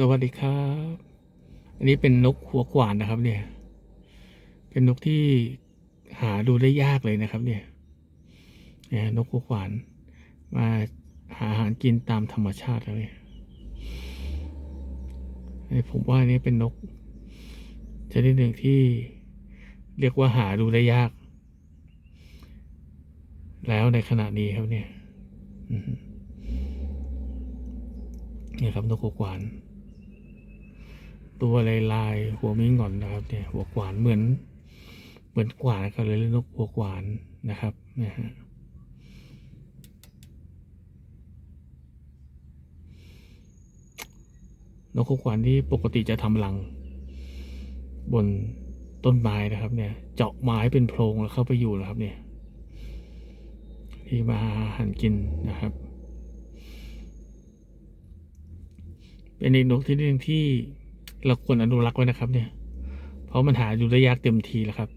สวัสดีครับ อันนี้เป็นนกหัวขวานนะครับ เนี่ย เป็นนกที่หาดูได้ยากเลยนะครับ เนี่ยเนี่ยนกหัวขวาน มาหาอาหารกินตามธรรมชาติแล้วเนี่ยผมว่านี้เป็นนกชนิดหนึ่งที่เรียกว่าหาดูได้ยาก แล้วในขณะนี้ครับเนี่ยเนี่ยครับนกหัวขวาน ตัวลายลายหัวมิ้งก่อนนะครับเนี่ยหัวขวานเหมือน เหมือนกวานก็เลยเรียกนกหัวขวานนะครับนะฮะนกหัวขวานที่ปกติจะทำรัง บนต้นไม้นะครับ เนี่ย เจาะไม้เป็นโพรงแล้วเข้าไปอยู่นะครับ เนี่ย ที่มาหันกินนะครับ เป็นอีกนกที่หนึ่งที่ เราควรอนุรักษ์ไว้นะครับ เนี่ย เพราะมันหาดูได้ยากเต็มทีแล้วครับ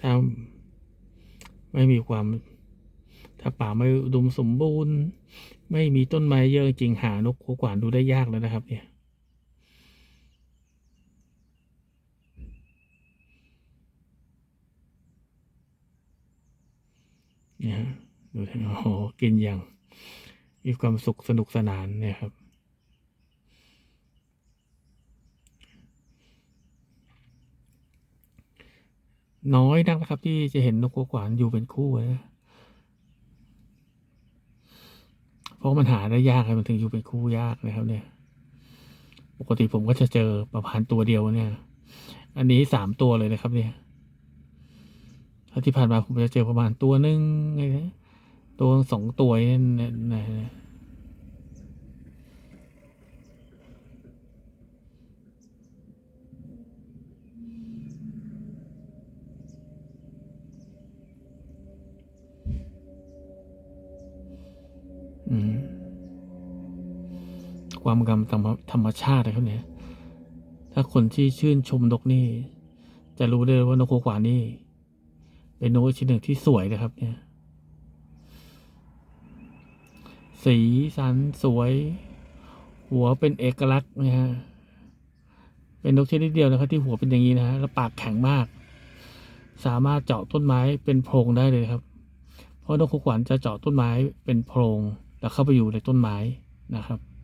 ถ้าไม่มีความ ถ้าป่าไม่อุดมสมบูรณ์ ไม่มีต้นไม้เยอะจริงหานกหัวขวานดูได้ยากแล้วนะครับ เนี่ย เนี่ยฮะดูท่โอ้โหกินอย่าง มีความสุขสนุกสนานเนี่ยครับ น้อยนักนะครับ ที่จะเห็นนกหัวขวานอยู่เป็นคู่นะเพราะมันหาได้ยากครับมันถึงอยู่เป็นคู่ยากนะครับ เนี่ย ปกติผมก็จะเจอประมาณตัวเดียวเนี่ย อันนี้สามตัวเลยนะครับเนี่ย ถ้าที่ผ่านมาผมจะเจอประมาณตัวหนึ่งไงนะตัวสองตัวนี่นะนะความงามธรรมธรรมชาตินะครับเนี่ย ถ้าคนที่ชื่นชมนกนี่ จะรู้ได้เลยว่านกหัวขวานนี่ เป็นนกชนิดหนึ่งที่สวยนะครับ เนี่ย สีสันสวย หัวเป็นเอกลักษณ์นะฮะเป็นนกชนิดเดียวนะครับ ที่หัวเป็นอย่างนี้นะฮะแล้วปากแข็งมาก สามารถเจาะต้นไม้เป็นโพรงได้เลยครับ เพราะนกขุกขวัญจะเจาะต้นไม้เป็นโพรงแล้วเข้าไปอยู่ในต้นไม้นะครับ เนี่ยฮะ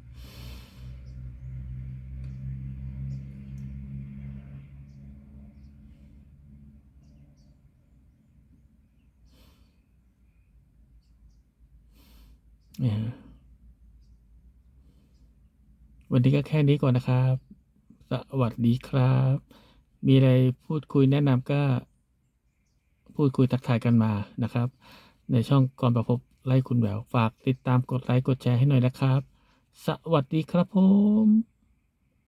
วันนี้ก็แค่นี้ก่อนนะครับ สวัสดีครับ มีอะไรพูดคุยแนะนำก็ พูดคุยทักทายกันมานะครับ ในช่องก่อนประพบไล่คุณแหววฝากติดตามกดไลค์กดแชร์ให้หน่อยนะครับ สวัสดีครับผม